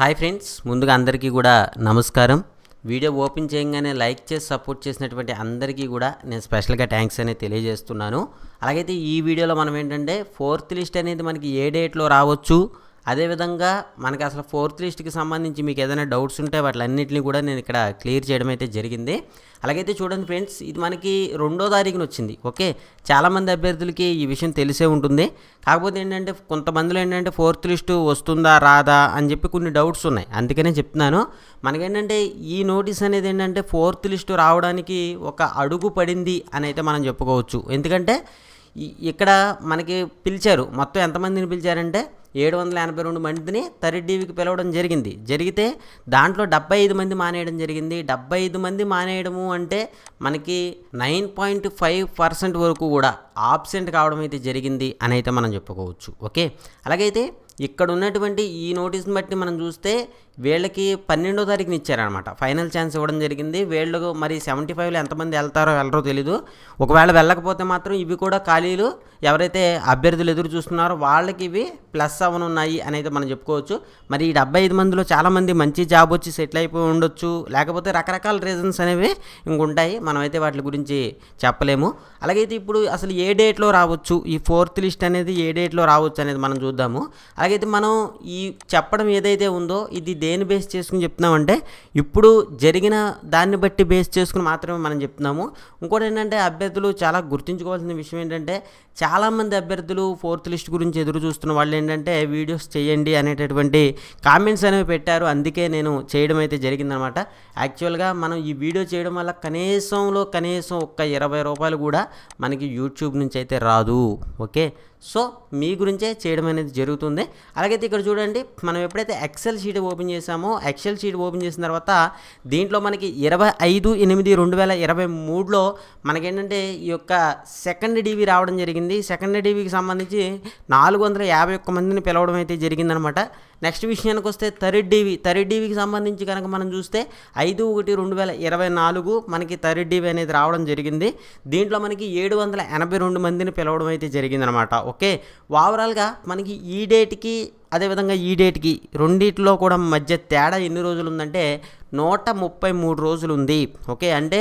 Hi friends ముందుగా అందరికీ కూడా నమస్కారం. వీడియో ఓపెన్ చేయగానే లైక్ చేసి సపోర్ట్ చేసినటువంటి అందరికీ కూడా నేను స్పెషల్గా థ్యాంక్స్ అనేది తెలియజేస్తున్నాను. అలాగైతే ఈ వీడియోలో మనం ఏంటంటే ఫోర్త్ లిస్ట్ అనేది మనకి ఏ డేట్లో రావచ్చు అదేవిధంగా మనకి అసలు ఫోర్త్ లిస్ట్కి సంబంధించి మీకు ఏదైనా డౌట్స్ ఉంటే వాటిలన్నింటినీ కూడా నేను ఇక్కడ క్లియర్ చేయడం అయితే జరిగింది. అలాగైతే చూడండి ఫ్రెండ్స్ ఇది మనకి రెండో తారీఖున వచ్చింది. ఓకే? చాలామంది అభ్యర్థులకి ఈ విషయం తెలిసే ఉంటుంది. కాకపోతే ఏంటంటే కొంతమందిలో ఏంటంటే ఫోర్త్ లిస్టు వస్తుందా రాదా అని చెప్పి కొన్ని డౌట్స్ ఉన్నాయి. అందుకనే చెప్తున్నాను. మనకేంటంటే ఈ నోటీస్ అనేది ఏంటంటే ఫోర్త్ లిస్టు రావడానికి ఒక అడుగు పడింది అని అయితే మనం చెప్పుకోవచ్చు. ఎందుకంటే ఇక్కడ మనకి పిలిచారు. మొత్తం ఎంతమందిని పిలిచారంటే ఏడు వందల ఎనభై రెండు మందిని థర్డ్ డీవీకి పిలవడం జరిగింది. జరిగితే దాంట్లో డెబ్బై ఐదు మంది మానేయడం జరిగింది. డెబ్బై ఐదు మంది మానేయడము అంటే మనకి నైన్ పాయింట్ ఫైవ్ పర్సెంట్ వరకు కూడా ఆబ్సెంట్ కావడం అయితే జరిగింది అని అయితే మనం చెప్పుకోవచ్చు. ఓకే? అలాగైతే ఇక్కడ ఉన్నటువంటి ఈ నోటీస్ని బట్టి మనం చూస్తే వీళ్ళకి పన్నెండో తారీఖున ఇచ్చారనమాట ఫైనల్ ఛాన్స్ ఇవ్వడం జరిగింది. వీళ్ళు మరి సెవెంటీ ఫైవ్లో ఎంతమంది వెళ్తారో వెళ్ళరో తెలీదు. ఒకవేళ వెళ్ళకపోతే మాత్రం ఇవి కూడా ఖాళీలు. ఎవరైతే అభ్యర్థులు ఎదురు చూస్తున్నారో వాళ్ళకి ఇవి ప్లస్ అవనున్నాయి అని అయితే మనం చెప్పుకోవచ్చు. మరి ఈ డెబ్బై ఐదు మందిలో చాలామంది మంచి జాబ్ వచ్చి సెటిల్ అయిపోయి ఉండొచ్చు. లేకపోతే రకరకాల రీజన్స్ అనేవి ఇంకుంటాయి మనమైతే వాటి గురించి చెప్పలేము. అలాగైతే ఇప్పుడు అసలు ఏ డేట్లో రావచ్చు? ఈ ఫోర్త్ లిస్ట్ అనేది ఏ డేట్లో రావచ్చు అనేది మనం చూద్దాము. అలాగైతే మనం ఈ చెప్పడం ఏదైతే ఉందో ఇది దేని బేస్ చేసుకుని చెప్తున్నామంటే ఇప్పుడు జరిగిన దాన్ని బట్టి బేస్ చేసుకుని మాత్రమే మనం చెప్తున్నాము. ఇంకోటి ఏంటంటే అభ్యర్థులు చాలా గుర్తుంచుకోవాల్సిన విషయం ఏంటంటే చాలామంది అభ్యర్థులు ఫోర్త్ లిస్ట్ గురించి ఎదురు చూస్తున్న వాళ్ళు ఏంటంటే వీడియోస్ చేయండి అనేటటువంటి కామెంట్స్ అనేవి పెట్టారు. అందుకే నేను చేయడం అయితే జరిగిందనమాట. యాక్చువల్గా మనం ఈ వీడియో చేయడం వల్ల కనీసంలో కనీసం ఒక్క ఇరవై రూపాయలు కూడా మనకి యూట్యూబ్ నుంచి అయితే రాదు. ఓకే? సో మీ గురించే చేయడం అనేది జరుగుతుంది. అలాగైతే ఇక్కడ చూడండి మనం ఎప్పుడైతే ఎక్సెల్ షీట్ ఓపెన్ చేసామో ఎక్సెల్ షీట్ ఓపెన్ చేసిన తర్వాత దీంట్లో మనకి ఇరవై ఐదు ఎనిమిది రెండు వేల ఇరవై మూడులో మనకేంటంటే ఈ యొక్క సెకండ్ డీవీ రావడం జరిగింది. సెకండ్ డీవీకి సంబంధించి నాలుగు వందల యాభై ఒక్క మందిని పిలవడం అయితే జరిగిందనమాట. నెక్స్ట్ విషయానికి వస్తే థర్డ్ డీవీ థర్డ్ డీవీకి సంబంధించి కనుక మనం చూస్తే ఐదు ఒకటి రెండు వేల ఇరవై నాలుగు మనకి థర్డ్ డీవీ అనేది రావడం జరిగింది. దీంట్లో మనకి ఏడు వందల ఎనభై రెండు మందిని పిలవడం అయితే జరిగిందనమాట. ఓకే? ఓవరాల్గా మనకి ఈ డేట్కి అదేవిధంగా ఈ డేట్కి రెండిట్లో కూడా మధ్య తేడా ఎన్ని రోజులు ఉందంటే నూట ముప్పై మూడు రోజులు ఉంది ఓకే? అంటే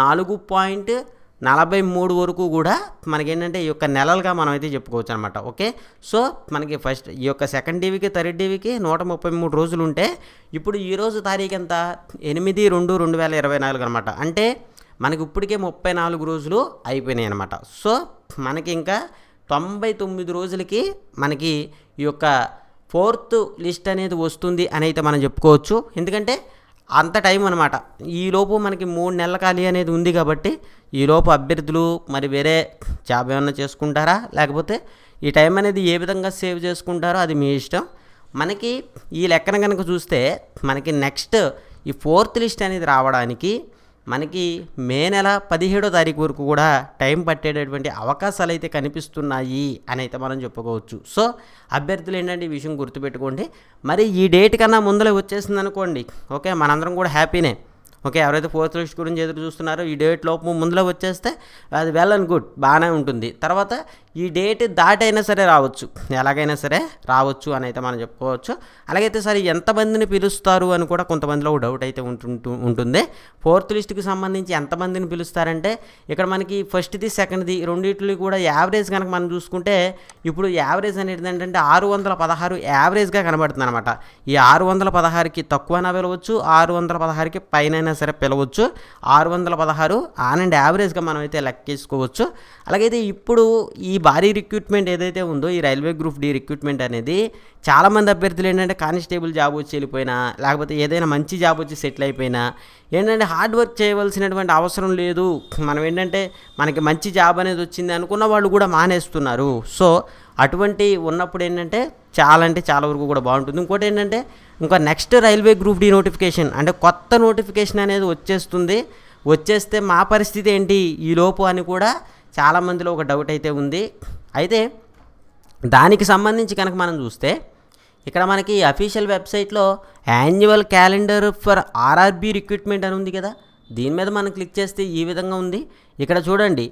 నాలుగు పాయింట్ నలభై మూడు వరకు కూడా మనకేంటంటే ఈ యొక్క నెలలుగా మనం అయితే చెప్పుకోవచ్చు అనమాట ఓకే? సో మనకి ఫస్ట్ ఈ యొక్క సెకండ్ డీవీకి థర్డ్ డీవీకి నూట ముప్పై మూడు రోజులు ఉంటే ఇప్పుడు ఈ రోజు తారీఖు ఎంత ఎనిమిది రెండు రెండు వేల ఇరవై నాలుగు అనమాట. అంటే మనకి ఇప్పటికే ముప్పై నాలుగు రోజులు అయిపోయినాయి అనమాట సో మనకి ఇంకా తొంభై తొమ్మిది రోజులకి మనకి ఈ యొక్క ఫోర్త్ లిస్ట్ అనేది వస్తుంది అని అయితే మనం చెప్పుకోవచ్చు. ఎందుకంటే అంత టైం అనమాట ఈలోపు మనకి మూడు నెలల ఖాళీ అనేది ఉంది కాబట్టి ఈలోపు అభ్యర్థులు మరి వేరే జాబ్ ఏమైనా చేసుకుంటారా? లేకపోతే ఈ టైం అనేది ఏ విధంగా సేవ్ చేసుకుంటారో అది మీ ఇష్టం. మనకి ఈ లెక్కన కనుక చూస్తే మనకి నెక్స్ట్ ఈ ఫోర్త్ లిస్ట్ అనేది రావడానికి మనకి మే నెల పదిహేడో తారీఖు వరకు కూడా టైం పట్టేటటువంటి అవకాశాలు అయితే కనిపిస్తున్నాయి అని అయితే మనం చెప్పుకోవచ్చు. సో అభ్యర్థులు ఏంటంటే ఈ విషయం గుర్తుపెట్టుకోండి. మరి ఈ డేట్ కన్నా ముందర వచ్చేసింది అనుకోండి ఓకే మనందరం కూడా హ్యాపీనే. ఓకే ఎవరైతే ఫోర్త్ లిస్ట్ గురించి ఎదురు చూస్తున్నారో ఈ డేట్ లోపు ముందులో వచ్చేస్తే అది వెల్ అండ్ గుడ్ బాగానే ఉంటుంది. తర్వాత ఈ డేట్ దాటైనా సరే రావచ్చు. ఎలాగైనా సరే రావచ్చు అని అయితే మనం చెప్పుకోవచ్చు. అలాగైతే సరే ఎంతమందిని పిలుస్తారు అని కూడా కొంతమందిలో ఒక డౌట్ అయితే ఉంటుంటూ ఉంటుంది. ఫోర్త్ లిస్ట్కి సంబంధించి ఎంతమందిని పిలుస్తారంటే ఇక్కడ మనకి ఫస్ట్ది సెకండ్ది రెండింటిని కూడా యావరేజ్ కనుక మనం చూసుకుంటే ఇప్పుడు యావరేజ్ అనేది ఏంటంటే ఆరు వందల పదహారు యావరేజ్గా కనబడుతుంది అనమాట ఈ ఆరు వందల పదహారుకి తక్కువైనా వెళ్ళవచ్చు ఆరు వందల పదహారుకి పైన సరే పిలవచ్చు. ఆరు వందల పదహారు ఆన్ అండ్ యావరేజ్గా మనం అయితే లెక్కేసుకోవచ్చు అలాగైతే ఇప్పుడు ఈ భారీ రిక్రూట్మెంట్ ఏదైతే ఉందో ఈ రైల్వే గ్రూప్ డి రిక్రూట్మెంట్ అనేది చాలామంది అభ్యర్థులు ఏంటంటే కానిస్టేబుల్ జాబ్ వచ్చి వెళ్ళిపోయినా లేకపోతే ఏదైనా మంచి జాబ్ వచ్చి సెటిల్ అయిపోయినా ఏంటంటే హార్డ్ వర్క్ చేయవలసినటువంటి అవసరం లేదు. మనం ఏంటంటే మనకి మంచి జాబ్ అనేది వచ్చింది అనుకున్న వాళ్ళు కూడా మానేస్తున్నారు. సో అటువంటి ఉన్నప్పుడు ఏంటంటే చాలా అంటే చాలా వరకు కూడా బాగుంటుంది. ఇంకోటి ఏంటంటే ఇంకా next railway group D notification అంటే కొత్త నోటిఫికేషన్ అనేది వచ్చేస్తుంది. వచ్చేస్తే మా పరిస్థితి ఏంటి? ఈ లోపు అని కూడా చాలామందిలో ఒక డౌట్ అయితే ఉంది. అయితే దానికి సంబంధించి కనుక మనం చూస్తే ఇక్కడ మనకి అఫీషియల్ వెబ్సైట్లో annual calendar for RRB recruitment అని ఉంది కదా. దీని మీద మనం క్లిక్ చేస్తే ఈ విధంగా ఉంది. ఇక్కడ చూడండి.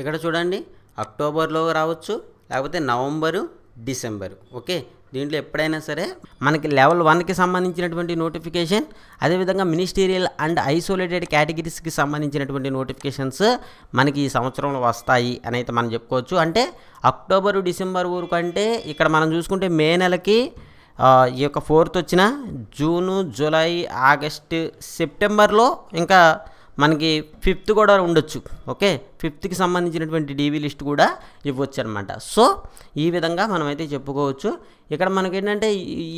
ఇక్కడ చూడండి. అక్టోబర్లో రావచ్చు. లేకపోతే నవంబరు డిసెంబర్ ఓకే? దీంట్లో ఎప్పుడైనా సరే మనకి లెవెల్ వన్కి సంబంధించినటువంటి నోటిఫికేషన్ అదేవిధంగా మినిస్టీరియల్ అండ్ ఐసోలేటెడ్ కేటగిరీస్కి సంబంధించినటువంటి నోటిఫికేషన్స్ మనకి ఈ సంవత్సరంలో వస్తాయి అని అయితే మనం చెప్పుకోవచ్చు. అంటే అక్టోబరు డిసెంబర్ వరకు అంటే ఇక్కడ మనం చూసుకుంటే మే నెలకి ఈ యొక్క ఫోర్త్ వచ్చిన జూను జూలై ఆగస్ట్ సెప్టెంబర్లో ఇంకా మనకి ఫిఫ్త్ కూడా ఉండొచ్చు. ఓకే? ఫిఫ్త్కి సంబంధించినటువంటి డీవీ లిస్ట్ కూడా ఇవ్వచ్చు అనమాట సో ఈ విధంగా మనమైతే చెప్పుకోవచ్చు. ఇక్కడ మనకి ఏంటంటే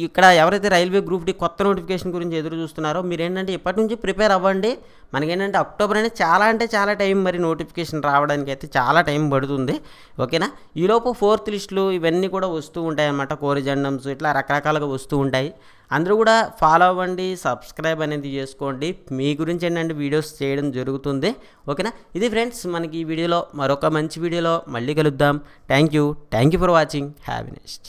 ఇక్కడ ఎవరైతే రైల్వే గ్రూప్ డి కొత్త నోటిఫికేషన్ గురించి ఎదురు చూస్తున్నారో మీరు ఏంటంటే ఇప్పటి నుంచి ప్రిపేర్ అవ్వండి. మనకేంటంటే అక్టోబర్ అనేది చాలా అంటే చాలా టైం మరి నోటిఫికేషన్ రావడానికి అయితే చాలా టైం పడుతుంది. ఓకేనా? ఈలోపు ఫోర్త్ లిస్టులు ఇవన్నీ కూడా వస్తూ ఉంటాయి అన్నమాట కోరిజెండమ్స్ ఇట్లా రకరకాలుగా వస్తూ ఉంటాయి. అందరూ కూడా ఫాలో అవ్వండి సబ్స్క్రైబ్ అనేది చేసుకోండి. మీ గురించి ఏంటంటే వీడియోస్ చేయడం జరుగుతుంది. ఓకేనా? ఇది ఫ్రెండ్స్ మనకి మనకి ఈ వీడియోలో మరొక మంచి వీడియోలో మళ్ళీ కలుద్దాం. Thank you thank you for watching have next